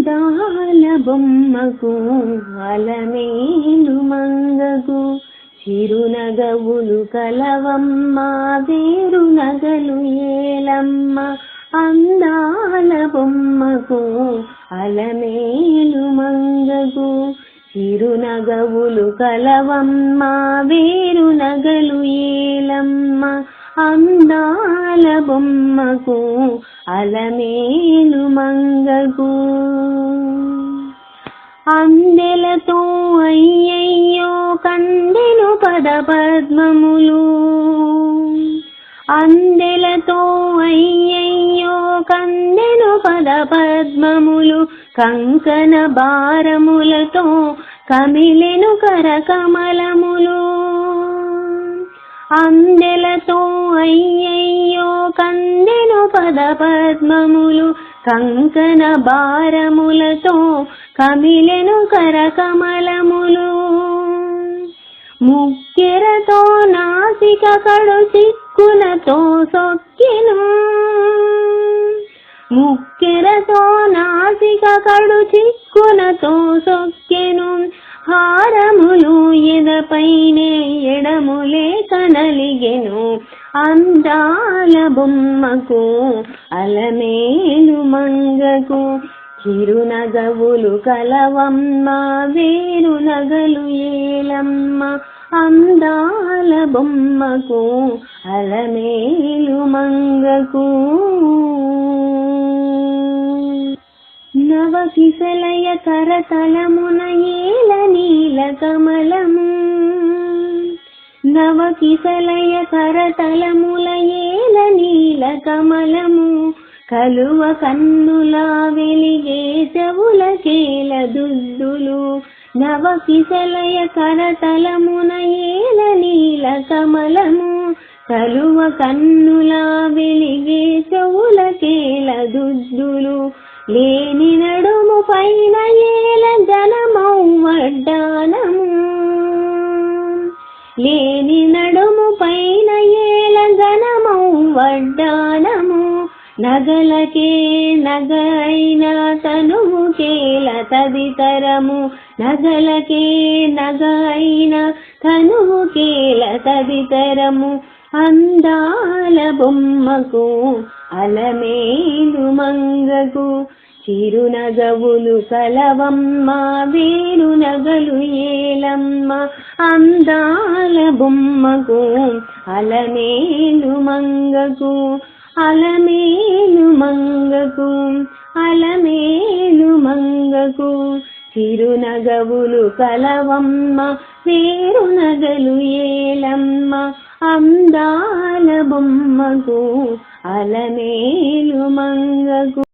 అందాల బొమ్మకు అలమేలు మంగకు చిరునగవులు కలవమ్మ వేరు నగలు ఏలమ్మ. అందాల బొమ్మకు అలమేలు మంగకు చిరునగవులు కలవమ్మ వేరు నగలు ఏలమ్మ. అందాల బొమ్మకు అలమేలు మంగగు. అందెలతో అయ్యయ్యో కందెను పద పద్మములు అందెలతో అయ్యయ్యో కందెలు పద పద్మములు కంకణ భారములతో కమిలెను కరకమలములు. అందెలతో అయ్యయ్యో పాద పద్మములు కంకణ భారములతో కమిలెను కరకమలములు. ముక్కెరతో నాసిక కడు చిక్కులతో సొక్కిను. ముక్కెరతో నాసిక కడు చిక్కులతో సొక్కెను. హారములు ఎదపైనే ఎడములే కనలిగెను. అందాల బొమ్మకు అలమేలు మంగకు చిరునగవులు కలవమ్మ వేరు నగలు ఏలమ్మ అందాల బొమ్మకు అలమేలు మంగకు. నవకిసలయ కరతలమున ఏల నీల కమలము నవకిసలయ కరతలముల ఏల నీల కమలము కలువ కన్నులా వెలిగే చవుల కేల దుద్దులు నవకిసలయ కరతలమున ఏల నీల కమలము కలువ కన్నులా వెలిగే చెవుల కేల దుద్దులు లేని నడుము పైన ఏల జనమౌ వడ్డా లేని నడుము పైన ఏల వడ్డానము. నగలకే నగైన తనువు కేల తదితరము. నగలకే నగైన తనువు కేల తదితరము. అందాల బొమ్మకు అలమేలు మంగకు చిరునగవులు కలవమ్మ వేణునగలు ఏలమ్మ అందాల బొమ్మకు అలమేలు మంగకు అలమేలు మంగకు అలమేలు మంగకు. చిరునగవులు కలవమ్మ వేరునగలు ఏలమ్మ అందాల బొమ్మకు అలమేలు మంగకు.